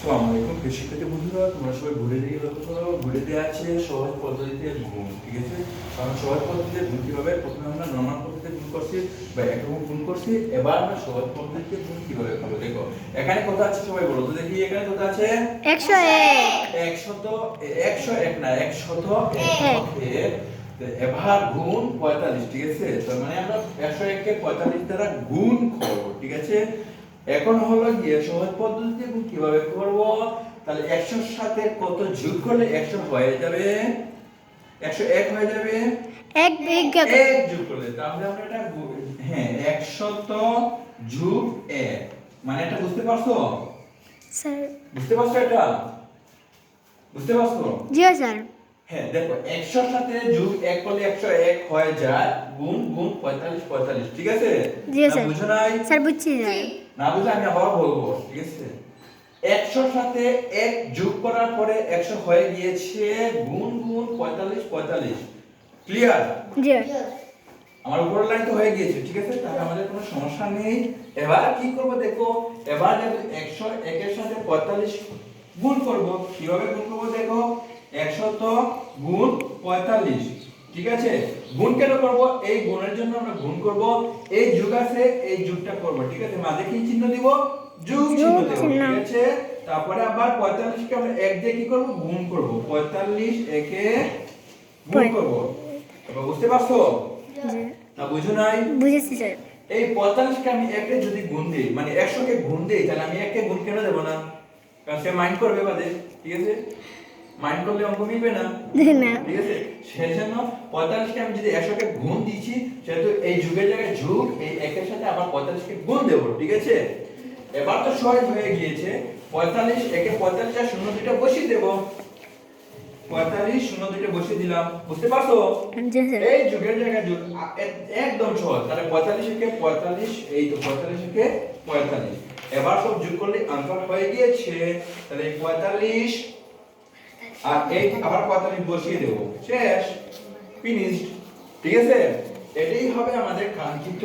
আসসালামু আলাইকুম শিক্ষার্থী বন্ধুরা তোমরা সবাই ঘুরে দিয়ে লক্ষ্য করো ঘুরে দিয়ে আছে সহজ পদ্ধতিতে গুণ ঠিক আছে? কারণ সহজ পদ্ধতিতে গুণ কীভাবে? প্রথমে আমরা নর্মাল পদ্ধতিতে গুণ করছি বা একরকম গুণ করছি এবার আমরা সহজ পদ্ধতিতে গুণ কীভাবে করব দেখো এখানে কত আছে সবাই বলো তো দেখি এখানে কত আছে? একশো এক। একশত একশো এক না একশত এক। এক। এবার গুণ পঁয়তাল্লিশ ঠিক আছে? তার মানে আমরা একশো এককে পঁয়তাল্লিশ দ্বারা গুণ করব ঠিক আছে? এখন হলো গিয়ে সহজ পদ্ধতিতে কীভাবে করব? তাহলে একশোর সাথে কত যোগ করলে একশো হয়ে যাবে? একশো এক হয়ে যাবে? এক এক যোগ করলে তাহলে আমরা এটা হ্যাঁ একশত যোগ এক। মানে এটা বুঝতে পারছ? স্যার। বুঝতে পারছ এটা? বুঝতে পারছ? জিও স্যার। হ্যাঁ দেখো একশোর সাথে যোগ এক করলে একশো এক হয়ে যায় গুণ গুণ পঁয়তাল্লিশ পঁয়তাল্লিশ ঠিক আছে? জি। বুঝো নাই? স্যার বুঝছি স্যার না বুঝে আমি আবার বলব ঠিক আছে? একশোর সাথে এক যোগ করার পরে একশো হয়ে গিয়েছে গুণ গুণ পঁয়তাল্লিশ পঁয়তাল্লিশ। ক্লিয়ার আমার উপরের লাইন তো হয়ে গিয়েছে ঠিক আছে? তাহলে আমাদের কোনো সমস্যা নেই। এবার কি করব দেখো? এবার যেহেতু একশো একের সাথে পঁয়তাল্লিশ গুণ করব। কীভাবে গুণ করব দেখো? একশত গুণ পঁয়তাল্লিশ। ঠিক আছে? গুণ কেন করব? এই গুণের জন্য আমরা গুণ করব। এই যুগ আছে এই যুগটা করব। ঠিক আছে? মাঝে কি চিহ্ন দিব? যুগ চিহ্ন দেব ঠিক আছে? তারপরে আবার পঁয়তাল্লিশকে আমরা এক দিয়ে কি করব? গুণ করব। পঁয়তাল্লিশ একে গুণ করব। এবার বুঝতে পারছ? না বুঝো নাই? বুঝেছি স্যার। এই পঁয়তাল্লিশকে আমি একে যদি গুণ দেই মানে একশোকে গুণ দেই তাহলে আমি একে গুণ কেন দেবো না? কারণ সে মাইন্ড করবে বাদে ঠিক আছে? মাইন্ড করলে অঙ্ক মিলবে না। না। ঠিক আছে? সেই জন্য পঁয়তাল্লিশকে আমি যদি একশোকে গুণ দিচ্ছি সেহেতু এই যুগের জায়গায় যুগ এই একের সাথে আবার পঁয়তাল্লিশকে গুণ দেবো ঠিক আছে? এবার তো সহজ হয়ে গিয়েছে। পঁয়তাল্লিশ একে পঁয়তাল্লিশ আর শূন্য দুইটা বসিয়ে দেবো। পঁয়তাল্লিশ শূন্য দুইটা বসিয়ে দিলাম। বুঝতে পারছ? এই যুগের জায়গায় যুগ একদম সহজ। তাহলে পঁয়তাল্লিশ একে পঁয়তাল্লিশ এই তো পঁয়তাল্লিশ একে পঁয়তাল্লিশ। এবার সব যোগ করলে আনসার হয়ে গিয়েছে। তাহলে পঁয়তাল্লিশ আর এই আবার পঁয়তাল্লিশ বসিয়ে দেব, শেষ ফিনিশড ঠিক আছে? এটাই হবে আমাদের কাঙ্ক্ষিত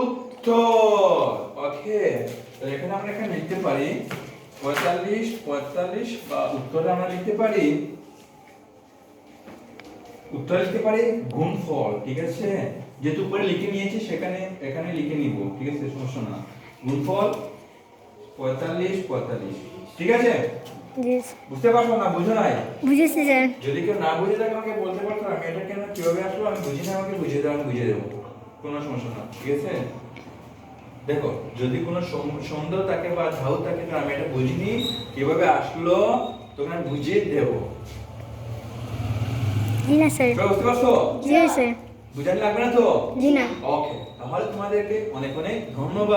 উত্তর। ওকে, তাহলে এখানে আমরা এখানে লিখতে পারি পঁয়তাল্লিশ পঁয়তাল্লিশ, বা উত্তরে আমরা লিখতে পারি, উত্তর লিখতে পারি গুণফল, ঠিক আছে? যেহেতু উপরে লিখে নিয়েছি, সেখানে, এখানে লিখে নিব, ঠিক আছে? সমস্যা না। গুণফল পঁয়তাল্লিশ পঁয়তাল্লিশ, ঠিক আছে? বুঝতে পারছ না? বুঝো নাই? বুঝেছি স্যার। যদি কেউ না বুঝে থাকে আমাকে বলতে পারতো আমি এটা কেন কীভাবে আসলো? আমি বুঝি না আমাকে বুঝিয়ে দেবো আমি বুঝিয়ে দেবো। কোনো সমস্যা না। ঠিক আছে? দেখো যদি কোনো সন্দেহ থাকে বা ধাউ থাকে আমি এটা বুঝিনি। কীভাবে আসলো তোকে আমি বুঝিয়ে দেবো। জি না স্যার। বুঝতে পারছ? জি স্যার। বুঝাতে লাগবে না তো? জি না। ওকে তাহলে তোমাদেরকে অনেক অনেক ধন্যবাদ।